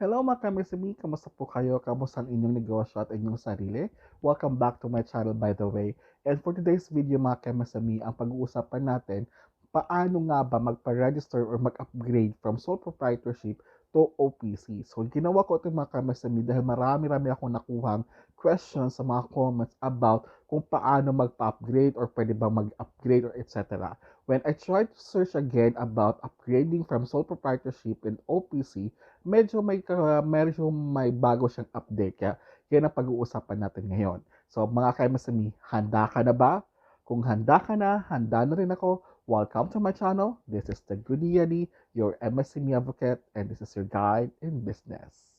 Hello mga kamisimi, kamusta po kayo? Kamusta ang inyong negosyo at inyong sarili? Welcome back to my channel by the way. And for today's video mga kamisimi, ang pag-uusapan natin, paano nga ba magpa-register or mag-upgrade from sole proprietorship to OPC. So ginawa ko ito mga kamisimi dahil marami-rami akong nakuhang questions sa mga comments about kung paano magpa-upgrade or pwede ba mag-upgrade or etc. When I tried to search again about upgrading from sole proprietorship and OPC, medyo may uh, medyo may bago siyang update kaya yan ang pag-uusapan natin ngayon. So mga kaimasami, handa ka na ba? Kung handa ka na, handa na rin ako. Welcome to my channel. This is the Goody your MSME advocate, and this is your guide in business.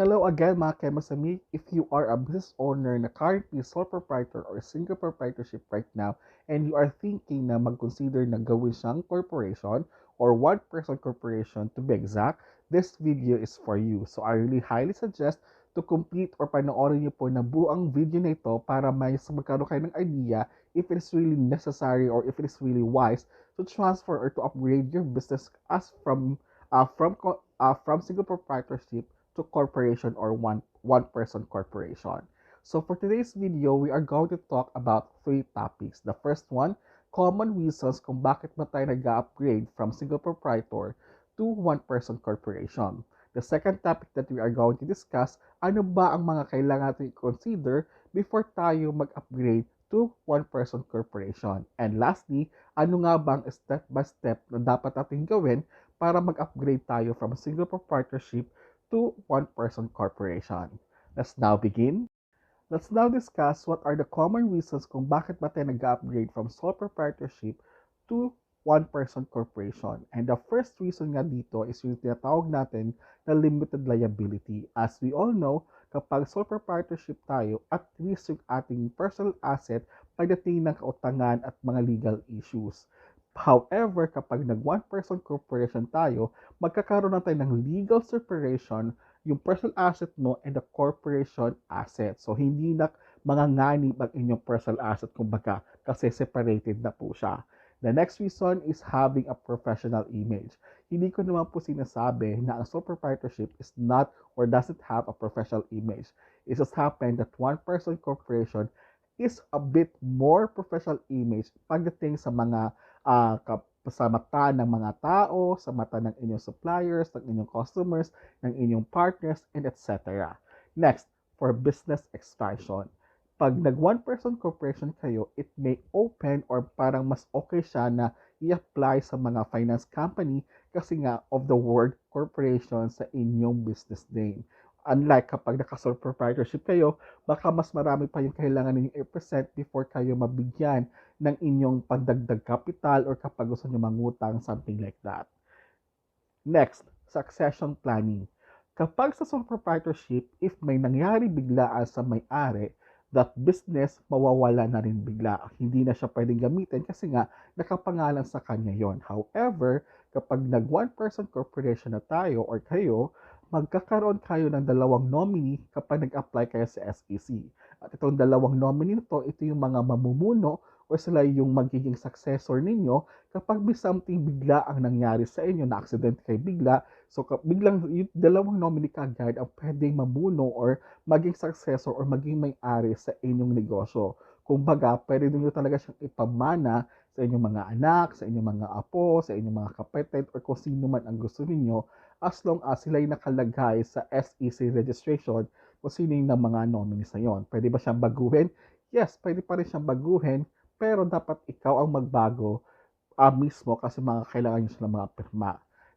Hello again mga kemasami. If you are a business owner na currently sole proprietor or single proprietorship right now and you are thinking na mag-consider na gawin siyang corporation or one-person corporation to be exact, this video is for you. So I really highly suggest to complete or panoorin niyo po na buang video na ito para may magkaroon kayo ng idea if it is really necessary or if it is really wise to transfer or to upgrade your business as from uh, from uh, from single proprietorship to corporation or one, one person corporation. So for today's video, we are going to talk about three topics. The first one, common reasons kung bakit ba tayo nag-upgrade from single proprietor to one person corporation. The second topic that we are going to discuss, ano ba ang mga kailangan natin i-consider before tayo mag-upgrade to one person corporation. And lastly, ano nga ba ang step by step na dapat natin gawin para mag-upgrade tayo from single proprietorship to one-person corporation. Let's now begin. Let's now discuss what are the common reasons kung bakit ba tayo nag-upgrade from sole proprietorship to one-person corporation. And the first reason nga dito is yung tinatawag natin na limited liability. As we all know, kapag sole proprietorship tayo, at least yung ating personal asset pagdating ng kautangan at mga legal issues. However, kapag nag one-person corporation tayo, magkakaroon na tayo ng legal separation yung personal asset mo and the corporation asset. So, hindi na mga nganib ang inyong personal asset, kumbaga, kasi separated na po siya. The next reason is having a professional image. Hindi ko naman po sinasabi na ang sole proprietorship is not or doesn't have a professional image. It just happened that one-person corporation is a bit more professional image pagdating sa mga uh, sa mata ng mga tao, sa mata ng inyong suppliers, ng inyong customers, ng inyong partners, and etc. Next, for business expansion. Pag nag one-person corporation kayo, it may open or parang mas okay siya na i-apply sa mga finance company kasi nga of the word corporation sa inyong business name. Unlike kapag naka-sole proprietorship kayo, baka mas marami pa yung kailangan ninyong i-present before kayo mabigyan ng inyong pandagdag capital or kapag gusto nyo mangutang, something like that. Next, succession planning. Kapag sa sole proprietorship, if may nangyari biglaan sa may-ari, that business mawawala na rin bigla. Hindi na siya pwedeng gamitin kasi nga nakapangalan sa kanya yon. However, kapag nag one-person corporation na tayo or kayo, magkakaroon kayo ng dalawang nominee kapag nag-apply kayo sa SEC. At itong dalawang nominee nito, ito yung mga mamumuno o sila yung magiging successor ninyo kapag may something bigla ang nangyari sa inyo, na accident kayo bigla, so biglang yung dalawang nominee kagad ang pwedeng mamuno or maging successor or maging may-ari sa inyong negosyo. Kung baga, pwede nyo talaga siyang ipamana sa inyong mga anak, sa inyong mga apo, sa inyong mga kapatid, or kung sino man ang gusto ninyo as long as sila yung nakalagay sa SEC registration kung sino yung mga nominees na yon. Pwede ba siyang baguhin? Yes, pwede pa rin siyang baguhin, pero dapat ikaw ang magbago uh, mismo kasi mga kailangan nyo sila mga pirma.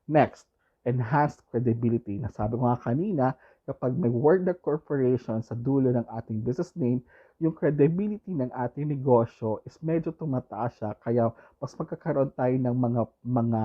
Next, enhanced credibility. Nasabi ko nga kanina, kapag may word na corporation sa dulo ng ating business name, yung credibility ng ating negosyo is medyo tumataas siya. Kaya mas magkakaroon tayo ng mga mga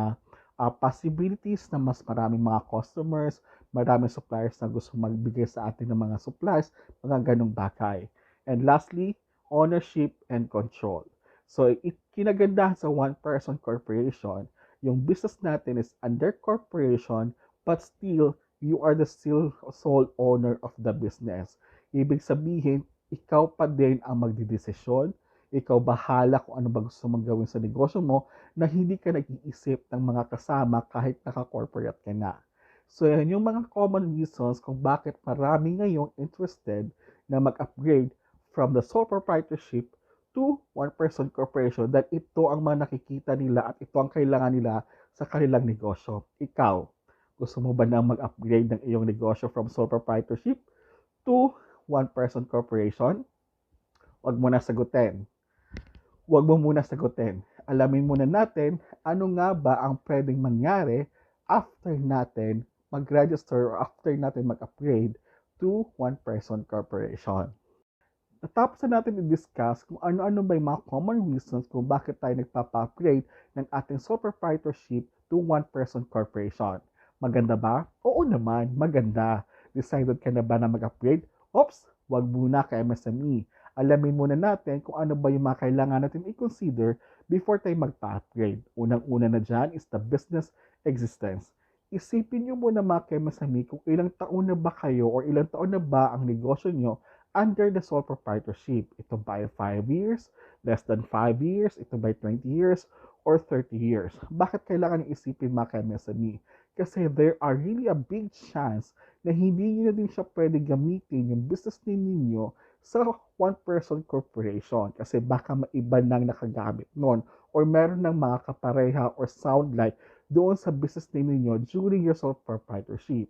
uh, possibilities na mas maraming mga customers, maraming suppliers na gusto magbigay sa atin ng mga supplies, mga ganong bagay. And lastly, ownership and control. So, it, kinagandahan sa one-person corporation yung business natin is under corporation, but still, you are the still sole owner of the business. Ibig sabihin, ikaw pa din ang magdidesisyon, ikaw bahala kung ano ba gusto mong gawin sa negosyo mo na hindi ka nag-iisip ng mga kasama kahit naka-corporate ka na. So, yan yung mga common reasons kung bakit marami ngayong interested na mag-upgrade from the sole proprietorship to one-person corporation dahil ito ang mga nakikita nila at ito ang kailangan nila sa kanilang negosyo. Ikaw, gusto mo ba na mag-upgrade ng iyong negosyo from sole proprietorship to one-person corporation? Huwag mo na sagutin. Huwag mo muna sagutin. Alamin muna natin ano nga ba ang pwedeng mangyari after natin mag-register or after natin mag-upgrade to one-person corporation. Natapos na natin i-discuss kung ano-ano ba yung mga common reasons kung bakit tayo nagpapa-upgrade ng ating sole proprietorship to one-person corporation. Maganda ba? Oo naman, maganda. Decided ka na ba na mag-upgrade? Oops, wag muna kay MSME. Alamin muna natin kung ano ba yung mga kailangan natin i-consider before tayo magpa-upgrade. Unang-una na dyan is the business existence isipin nyo muna mga kemasami kung ilang taon na ba kayo or ilang taon na ba ang negosyo nyo under the sole proprietorship. Ito ba ay 5 years, less than 5 years, ito ba ay 20 years, or 30 years. Bakit kailangan isipin mga kemasami? Kasi there are really a big chance na hindi nyo na din siya pwede gamitin yung business name ninyo sa one-person corporation kasi baka maiba nang nakagamit noon or meron ng mga kapareha or sound like doon sa business name ninyo during your sole proprietorship.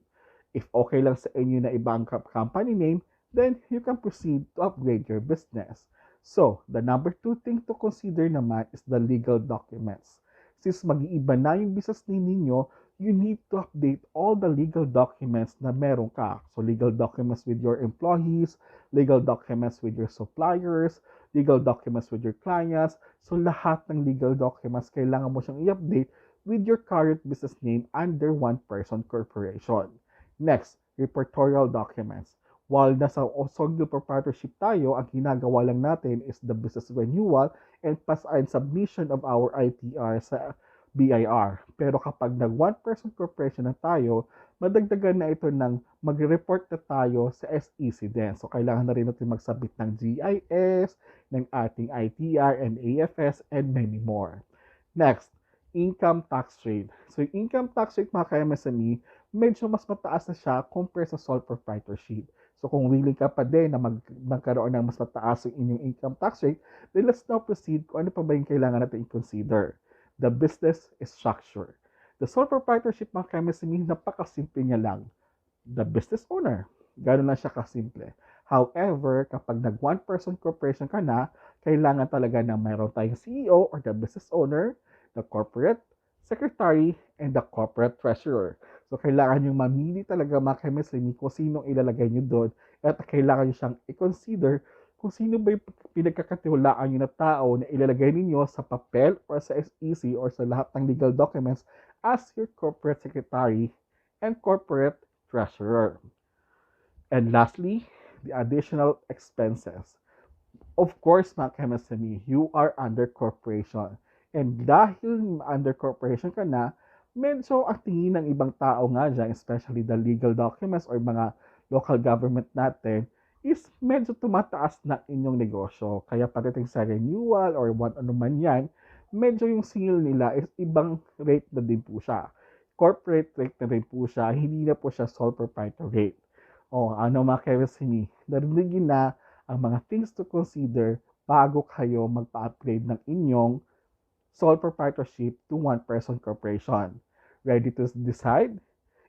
If okay lang sa inyo na iba ang company name, then you can proceed to upgrade your business. So, the number two thing to consider naman is the legal documents. Since mag-iiba na yung business name ninyo, you need to update all the legal documents na meron ka. So, legal documents with your employees, legal documents with your suppliers, legal documents with your clients. So, lahat ng legal documents, kailangan mo siyang i-update with your current business name under one person corporation. Next, reportorial documents. While nasa sole proprietorship tayo, ang ginagawa lang natin is the business renewal and pass and submission of our ITR sa BIR. Pero kapag nag one person corporation na tayo, madagdagan na ito ng mag-report na tayo sa SEC din. So, kailangan na rin natin magsabit ng GIS, ng ating ITR and AFS, and many more. Next, income tax rate. So, yung income tax rate mga ka-MSME, medyo mas mataas na siya compare sa sole proprietorship. So, kung willing ka pa din na mag magkaroon ng mas mataas yung inyong income tax rate, then let's now proceed kung ano pa ba yung kailangan natin i-consider. The business structure. The sole proprietorship mga ka-MSME, napakasimple niya lang. The business owner. Gano'n lang siya kasimple. However, kapag nag one-person corporation ka na, kailangan talaga na mayroon tayong CEO or the business owner, the corporate secretary, and the corporate treasurer. So, kailangan nyo mamili talaga mga chemistry kung sinong ilalagay nyo doon at kailangan nyo siyang i-consider kung sino ba yung pinagkakatiwalaan nyo na tao na ilalagay ninyo sa papel or sa SEC or sa lahat ng legal documents as your corporate secretary and corporate treasurer. And lastly, the additional expenses. Of course, mga MSME, you are under corporation. And dahil under corporation ka na, medyo ang tingin ng ibang tao nga dyan, especially the legal documents or mga local government natin, is medyo tumataas na inyong negosyo. Kaya pagdating sa renewal or what ano man yan, medyo yung singil nila is ibang rate na din po siya. Corporate rate na rin po siya, hindi na po siya sole proprietor rate. O ano mga kerosene, narinig na ang mga things to consider bago kayo magpa-upgrade ng inyong sole proprietorship to one-person corporation. Ready to decide?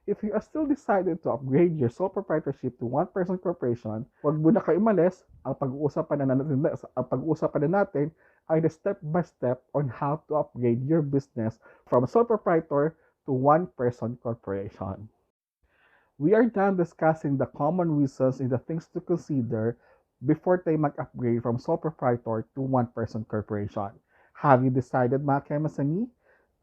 If you are still decided to upgrade your sole proprietorship to one-person corporation, huwag muna kayo umalis. Ang pag-uusapan na natin, ang pag-uusapan na natin ay the step-by-step on how to upgrade your business from sole proprietor to one-person corporation. We are done discussing the common reasons and the things to consider before tayo mag-upgrade from sole proprietor to one-person corporation. Have you decided mga kemasani?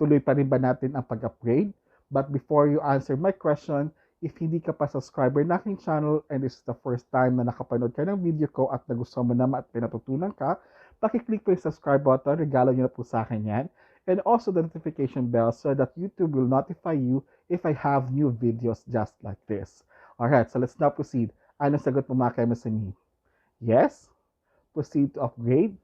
Tuloy pa rin ba natin ang pag-upgrade? But before you answer my question, if hindi ka pa subscriber na aking channel and this is the first time na nakapanood ka ng video ko at nagustuhan mo naman at pinatutunan ka, pakiclick po yung subscribe button, regalo nyo na po sa akin yan. and also the notification bell so that YouTube will notify you if I have new videos just like this. Alright, so let's now proceed. Anong sagot mo mga ka-MSME? Yes? Proceed to upgrade?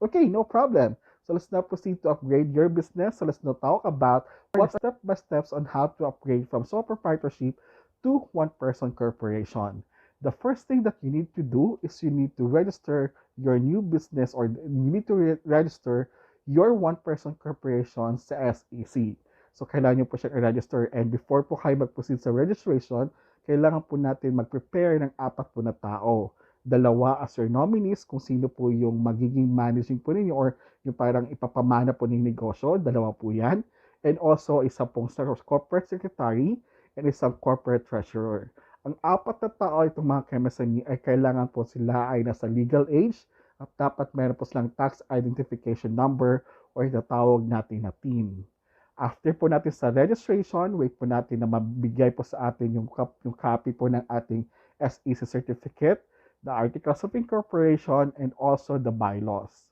Okay, no problem. So let's now proceed to upgrade your business. So let's now talk about what step by steps on how to upgrade from sole proprietorship to one-person corporation. The first thing that you need to do is you need to register your new business or you need to re- register your one-person corporation sa SEC. So, kailangan nyo po siya i-register and before po kayo mag-proceed sa registration, kailangan po natin mag-prepare ng apat po na tao. Dalawa as your nominees, kung sino po yung magiging managing po ninyo or yung parang ipapamana po ng negosyo, dalawa po yan. And also, isa pong corporate secretary and isang corporate treasurer. Ang apat na tao itong mga KMSME ay kailangan po sila ay nasa legal age at dapat meron po silang tax identification number or itatawag natin na TIN. After po natin sa registration, wait po natin na mabigay po sa atin yung, yung copy po ng ating SEC certificate, the Articles of Incorporation, and also the bylaws.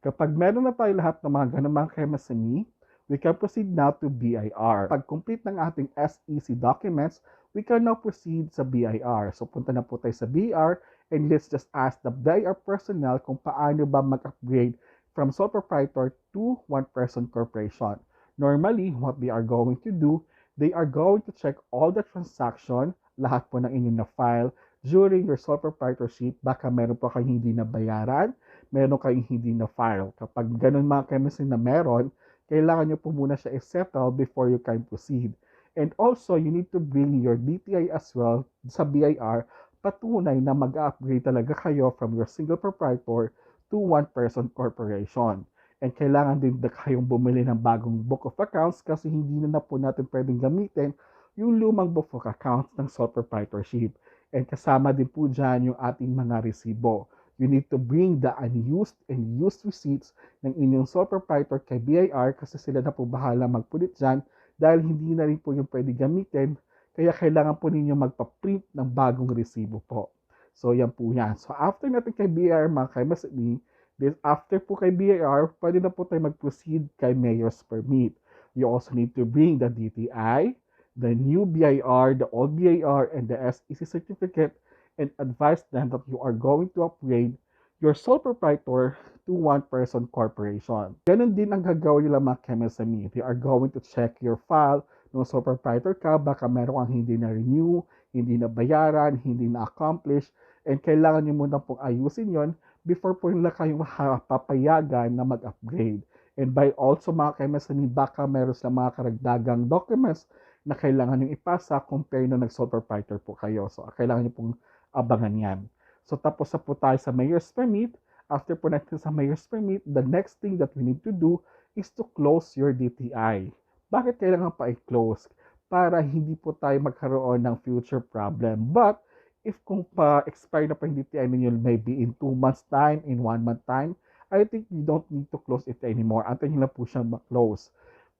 Kapag meron na tayo lahat ng mga ganun mga KMSME, we can proceed now to BIR. Pag complete ng ating SEC documents, we can now proceed sa BIR. So punta na po tayo sa BIR and let's just ask the BIR personnel kung paano ba mag-upgrade from sole proprietor to one-person corporation. Normally, what they are going to do, they are going to check all the transaction, lahat po ng inyong na file during your sole proprietorship. Baka meron po kayong hindi na bayaran, meron kayong hindi na file. Kapag ganun mga chemistry na meron, kailangan nyo po muna siya i-settle before you can proceed. And also, you need to bring your DTI as well sa BIR patunay na mag-upgrade talaga kayo from your single proprietor to one-person corporation. And kailangan din na kayong bumili ng bagong book of accounts kasi hindi na, na po natin pwedeng gamitin yung lumang book of accounts ng sole proprietorship. And kasama din po dyan yung ating mga resibo. You need to bring the unused and used receipts ng inyong sole proprietor kay BIR kasi sila na po bahala magpulit dyan dahil hindi na rin po yung pwede gamitin, kaya kailangan po ninyo magpa-print ng bagong resibo po. So, yan po yan. So, after natin kay BIR, mga kaimasini, then after po kay BIR, pwede na po tayo mag-proceed kay Mayor's Permit. You also need to bring the DTI, the new BIR, the old BIR, and the SEC certificate and advise them that you are going to upgrade your sole proprietor to one-person corporation. Ganon din ang gagawin nila mga KMSME. They are going to check your file ng sole proprietor ka, baka meron kang hindi na-renew, hindi na bayaran, hindi na-accomplish, and kailangan nyo muna pong ayusin yon before po nila kayong papayagan na mag-upgrade. And by also mga KMSME, baka meron sa mga karagdagang documents na kailangan nyo ipasa compare na nag-sole proprietor po kayo. So, kailangan nyo pong abangan yan. So, tapos na po tayo sa mayor's permit. After po natin sa mayor's permit, the next thing that we need to do is to close your DTI. Bakit kailangan pa i-close? Para hindi po tayo magkaroon ng future problem. But, if kung pa-expire na pa yung DTI ninyo, maybe in 2 months time, in 1 month time, I think you don't need to close it anymore. Antayin nyo lang po siyang ma-close.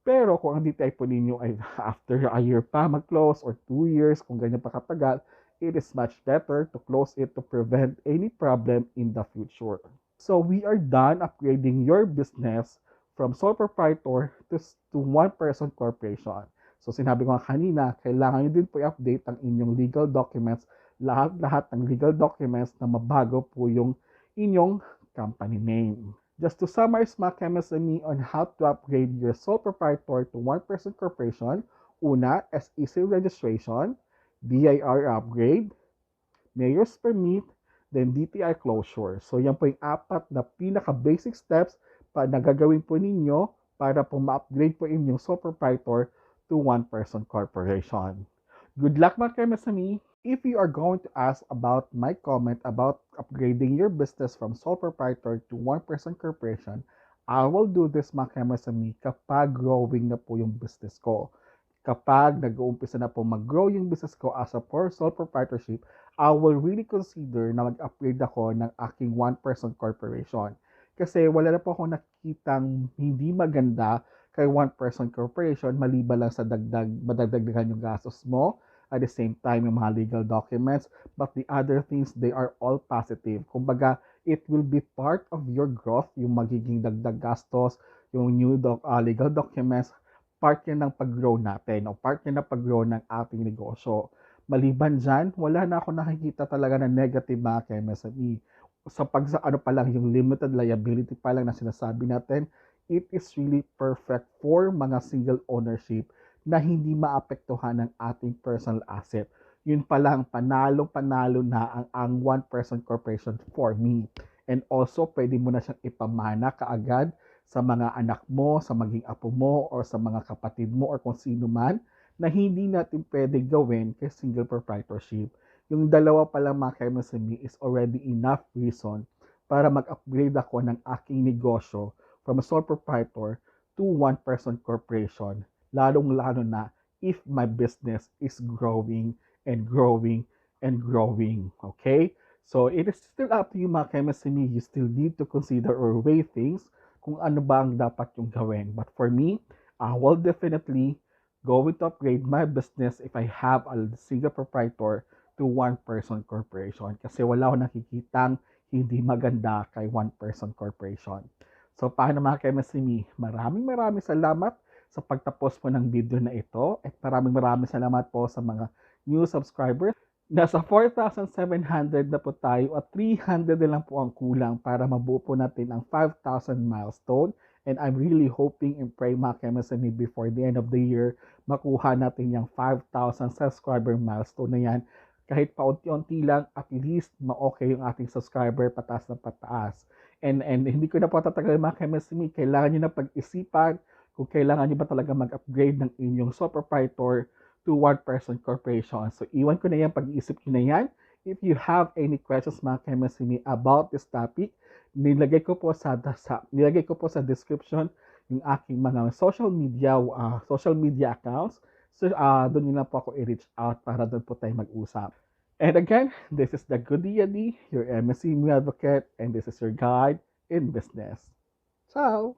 Pero kung ang po ninyo ay after a year pa mag-close or 2 years, kung ganyan pa katagal, it is much better to close it to prevent any problem in the future. So we are done upgrading your business from sole proprietor to, to one-person corporation. So sinabi ko nga kanina, kailangan nyo din po i-update ang inyong legal documents, lahat-lahat ng legal documents na mabago po yung inyong company name. Just to summarize mga MSME on how to upgrade your sole proprietor to one-person corporation, una, SEC registration, BIR upgrade, Mayor's Permit, then DTI closure. So yan po yung apat na pinaka-basic steps pa nagagawin po ninyo para po ma-upgrade po inyong sole proprietor to one-person corporation. Good luck mga KMSME! If you are going to ask about my comment about upgrading your business from sole proprietor to one-person corporation, I will do this mga KMSME kapag growing na po yung business ko kapag nag-uumpisa na po mag-grow yung business ko as a for sole proprietorship, I will really consider na mag-upgrade ako ng aking one-person corporation. Kasi wala na po ako nakikitang hindi maganda kay one-person corporation maliban lang sa dagdag, madagdagdagan yung gastos mo, at the same time yung mga legal documents, but the other things, they are all positive. Kumbaga, it will be part of your growth, yung magiging dagdag gastos, yung new doc, ah, legal documents, part yan ng pag-grow natin o part yan ng pag-grow ng ating negosyo. Maliban dyan, wala na ako nakikita talaga na negative mga ka-MSME. Sa pag sa ano pa lang, yung limited liability pa lang na sinasabi natin, it is really perfect for mga single ownership na hindi maapektuhan ng ating personal asset. Yun pa lang, panalo-panalo na ang, ang one-person corporation for me. And also, pwede mo na siyang ipamana kaagad sa mga anak mo, sa maging apo mo, or sa mga kapatid mo, or kung sino man, na hindi natin pwede gawin kay single proprietorship. Yung dalawa pa lang mga ka-MSME is already enough reason para mag-upgrade ako ng aking negosyo from a sole proprietor to one-person corporation. Lalong-lalo na if my business is growing and growing and growing. Okay? So, it is still up to you mga ka-MSME. You still need to consider or weigh things kung ano ba ang dapat yung gawin. But for me, I will definitely go to upgrade my business if I have a single proprietor to one-person corporation. Kasi wala akong nakikitang hindi maganda kay one-person corporation. So, paano mga ka-MSME? Maraming maraming salamat sa pagtapos po ng video na ito at maraming maraming salamat po sa mga new subscribers. Nasa 4,700 na po tayo at 300 na lang po ang kulang para mabuo po natin ang 5,000 milestone. And I'm really hoping and pray mga ka-MSME before the end of the year, makuha natin yung 5,000 subscriber milestone na yan. Kahit paunti-unti lang, at least ma-okay yung ating subscriber pataas na pataas. And, and hindi ko na po tatagal mga ka-MSME, kailangan nyo na pag-isipan kung kailangan nyo ba talaga mag-upgrade ng inyong sole proprietor to one-person corporation. So, iwan ko na yan, pag-iisip ko na yan. If you have any questions mga ka-MSME about this topic, nilagay ko po sa, sa nilagay ko po sa description yung aking mga social media uh, social media accounts. So, uh, doon nyo na po ako i-reach out para doon po tayo mag-usap. And again, this is the Goody Yadi, your MSME advocate, and this is your guide in business. Ciao!